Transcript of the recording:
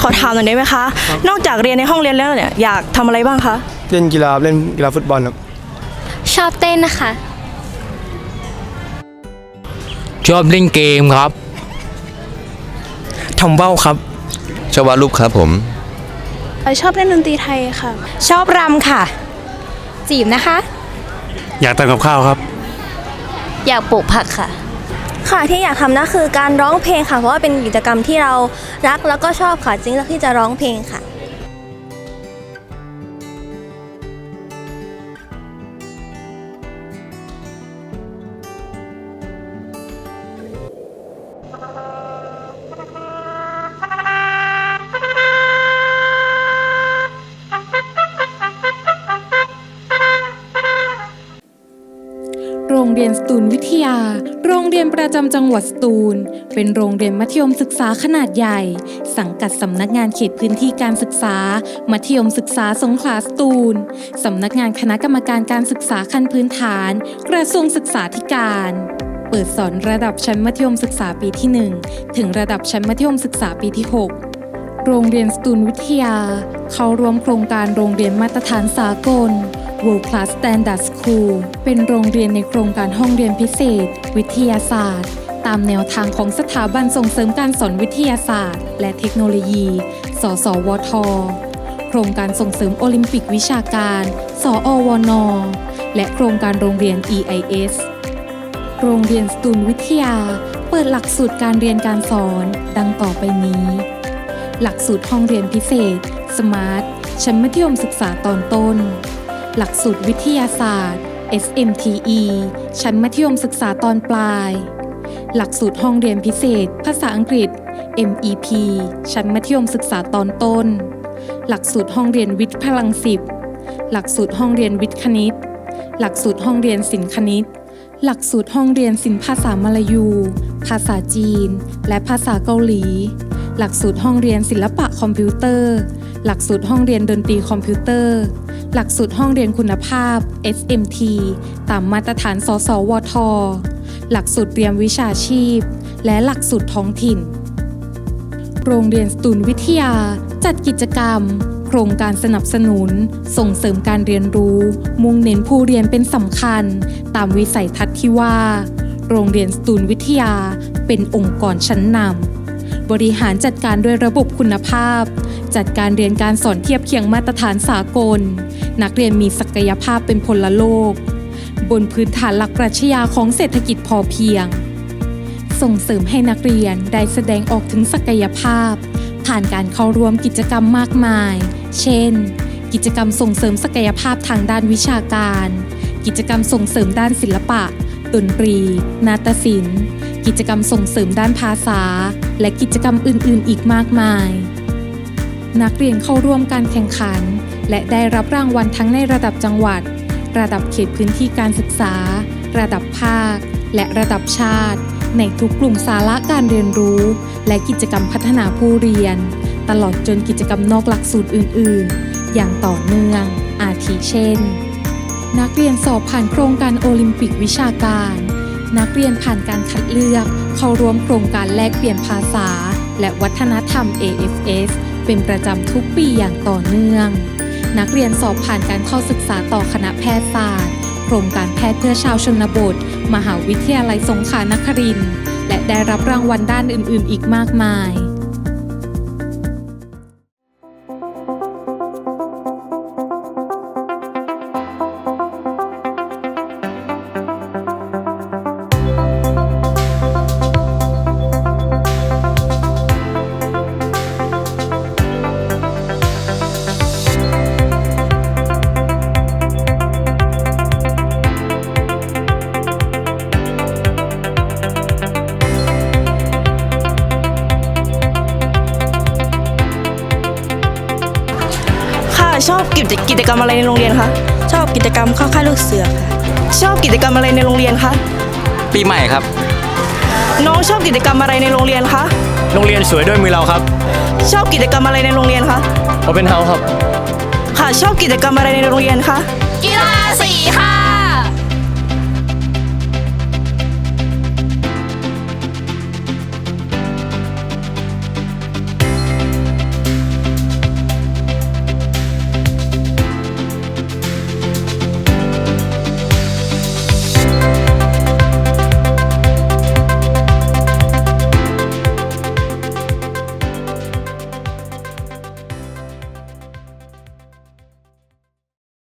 ขอถามหน่อยได้ไหมคะ นอกจากเรียนในห้องเรียนแล้วเนี่ยอยากทำอะไรบ้างคะ เล่นกีฬาเล่นกีฬาฟุตบอลครับชอบเต้นนะคะ ชอบเล่นเกมครับ ทำว่าวครับ ชอบวาดรูปครับผม ชอบเล่นดนตรีไทยค่ะ ชอบรำค่ะ จีบนะคะ อยากทำกับข้าวครับ อยากปลูกผักค่ะ ค่ะที่อยากทำนะคือการร้องเพลงค่ะ เพราะว่าเป็นกิจกรรมที่เรารักแล้วก็ชอบค่ะจริงแล้วที่จะร้องเพลงค่ะ โรงเรียนสตูลวิทยา โรงเรียนประจำจังหวัดสตูล เป็นโรงเรียนมัธยมศึกษาขนาดใหญ่ สังกัดสำนักงานเขตพื้นที่การศึกษา มัธยมศึกษาสงขลาสตูล สำนักงานคณะกรรมการการศึกษาขั้นพื้นฐาน กระทรวงศึกษาธิการเปิดสอนระดับชั้นมัธยมศึกษาปีที่ 1 ถึงระดับชั้นมัธยมศึกษาปีที่ 6 โรงเรียนสตูลวิทยา เข้าร่วมโครงการโรงเรียนมาตรฐานสากล World Class Standard School เป็นโรงเรียนในโครงการห้องเรียนพิเศษ วิทยาศาสตร์ ตามแนวทางของสถาบันส่งเสริมการสอนวิทยาศาสตร์ และเทคโนโลยี สสวท โครงการส่งเสริมโอลิมปิกวิชาการ สอวน และโครงการโรงเรียน EIS โรงเรียนสตูลวิทยา เปิดหลักสูตรการเรียนการสอนดังต่อไปนี้ หลักสูตรห้องเรียนพิเศษ Smart ชั้นมัธยมศึกษาตอนต้น หลักสูตรวิทยาศาสตร์ SMTE ชั้นมัธยมศึกษาตอนปลาย หลักสูตรห้องเรียนพิเศษ ภาษาอังกฤษ MEP ชั้นมัธยมศึกษาตอนต้น หลักสูตรห้องเรียนวิทย์พลังสิบ หลักสูตรห้องเรียนวิทย์คณิต หลักสูตรห้องเรียนศิลป์คณิต หลักสูตรห้องเรียนศิลป์ภาษามลายู ภาษาจีน และภาษาเกาหลี หลักสูตรห้องเรียนศิลปะคอมพิวเตอร์ หลักสูตรห้องเรียนดนตรีคอมพิวเตอร์ หลักสูตรห้องเรียนคุณภาพ SMT ตามมาตรฐาน สสวท หลักสูตรเตรียมวิชาชีพ และหลักสูตรท้องถิ่น โรงเรียนสตูลวิทยา จัดกิจกรรม โครงการสนับสนุน ส่งเสริมการเรียนรู้ มุ่งเน้นผู้เรียนเป็นสำคัญ ตามวิสัยทัศน์ที่ว่า โรงเรียนสตูลวิทยา เป็นองค์กรชั้นนำ บริหารจัดการด้วยระบบคุณภาพ จัดการเรียนการสอนเทียบเคียงมาตรฐานสากล นักเรียนมีศักยภาพเป็นพลโลก บนพื้นฐานหลักปรัชญาของเศรษฐกิจพอเพียง ส่งเสริมให้นักเรียนได้แสดงออกถึงศักยภาพ ผ่านการเข้าร่วมกิจกรรมมากมาย เช่น กิจกรรมส่งเสริมศักยภาพทางด้านวิชาการ กิจกรรมส่งเสริมด้านศิลปะดนตรี นาฏศิลป์ กิจกรรมส่งเสริมด้านภาษา และกิจกรรมอื่นๆ อีกมากมาย นักเรียนเข้าร่วมการแข่งขัน และได้รับรางวัลทั้งในระดับจังหวัด ระดับเขตพื้นที่การศึกษา ระดับภาค และระดับชาติ ในทุกกลุ่มสาระการเรียนรู้ และกิจกรรมพัฒนาผู้เรียน ตลอดจนกิจกรรมนอกหลักสูตรอื่น ๆ อย่างต่อเนื่อง อาทิเช่น นักเรียนสอบผ่านโครงการโอลิมปิกวิชาการ นักเรียนผ่านการคัดเลือก เข้าร่วมโครงการแลกเปลี่ยนภาษา และวัฒนธรรม AFS เป็นประจำทุกปีอย่างต่อเนื่อง นักเรียนสอบผ่านการเข้าศึกษาต่อคณะแพทยศาสตร์โครงการแพทย์เพื่อชาวชนบท มหาวิทยาลัยสงขลานครินทร์และได้รับรางวัลด้านอื่น ๆ อีกมากมาย ชอบกิจกิจกรรมอะไรในโรงเรียนคะ ชอบกิจกรรมเข้าค่ายลูกเสือค่ะ ชอบกิจกรรมอะไรในโรงเรียนคะ ปีใหม่ครับ น้องชอบกิจกรรมอะไรในโรงเรียนคะ โรงเรียนสวยด้วยมือเราครับ ชอบกิจกรรมอะไรในโรงเรียนคะโอเ n นเฮาส์ครับ ค่ะ ชอบกิจกรรมอะไรในโรงเรียนคะ กีฬาสีค่ะ